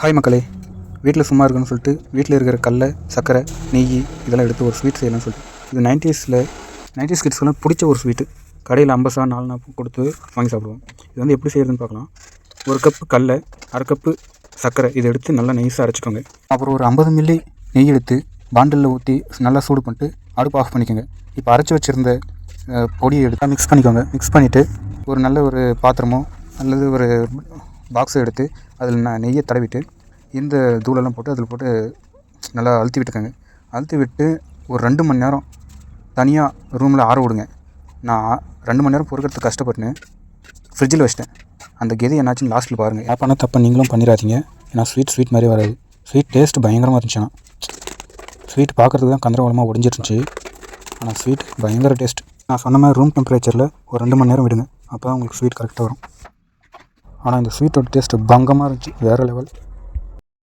Hi மக்களே. வீட்டில் சும்மா இருக்குன்னு சொல்லிட்டு வீட்டில் இருக்கிற கடலை சர்க்கரை நெய் இதெல்லாம் எடுத்து ஒரு ஸ்வீட் செய்யலாம்னு சொல்லிட்டு. இது நைன்டிஸில் நைன்டிஸ் கிட்ஸ்க்கெல்லாம் பிடிச்ச ஒரு ஸ்வீட்டு கடையில் ஐம்பது நாலு நாள் கொடுத்து வாங்கி சாப்பிடுவோம். இது வந்து எப்படி செய்கிறதுன்னு பார்க்கலாம். ஒரு கப்பு கல்லை அரை கப்பு சர்க்கரை இதை எடுத்து நல்லா நைஸாக அரைச்சிக்கோங்க. அப்புறம் ஒரு ஐம்பது மில்லி நெய் எடுத்து பாண்டிலில் ஊற்றி நல்லா சூடு பண்ணிட்டு அடுப்பு ஆஃப் பண்ணிக்கோங்க. இப்போ அரைச்சி வச்சுருந்த பொடியை எடுத்து மிக்ஸ் பண்ணிக்கோங்க. மிக்ஸ் பண்ணிவிட்டு ஒரு நல்ல ஒரு பாத்திரமோ அல்லது ஒரு பாக்ஸை எடுத்து அதில் நான் நெய்யை தடவிட்டு இந்த தூளெல்லாம் போட்டு அதில் போட்டு நல்லா அழுத்தி விட்டுக்கோங்க. அழுத்தி விட்டு ஒரு ரெண்டு மணி நேரம் தனியாக ரூமில் ஆற விடுங்க. நான் ரெண்டு மணி நேரம் பொறுக்கிறதுக்கு கஷ்டப்பட்டுன்னு ஃப்ரிட்ஜில் வச்சிட்டேன். அந்த கெதி என்னாச்சுன்னு லாஸ்ட்டில் பாருங்கள் ஏப்பானா பண்ண தப்பை நீங்களும் பண்ணிடாதீங்க ஏன்னா ஸ்வீட் ஸ்வீட் மாதிரி வராது. ஸ்வீட் டேஸ்ட் பயங்கரமாக இருந்துச்சுன்னா. ஸ்வீட் பார்க்குறதுக்கு தான் கந்தரவளமாக உடஞ்சிருந்துச்சு ஆனால் ஸ்வீட் பயங்கர டேஸ்ட் நான் சொன்ன மாதிரி ரூம் டெம்பரேச்சரில் ஒரு ரெண்டு மணி நேரம் விடுங்க. அப்போ தான் உங்களுக்கு ஸ்வீட் கரெக்டாக வரும். ஆனால் இந்த ஸ்வீட்டோட டேஸ்ட்டு பங்கமாக இருந்துச்சு. வேறு லெவல்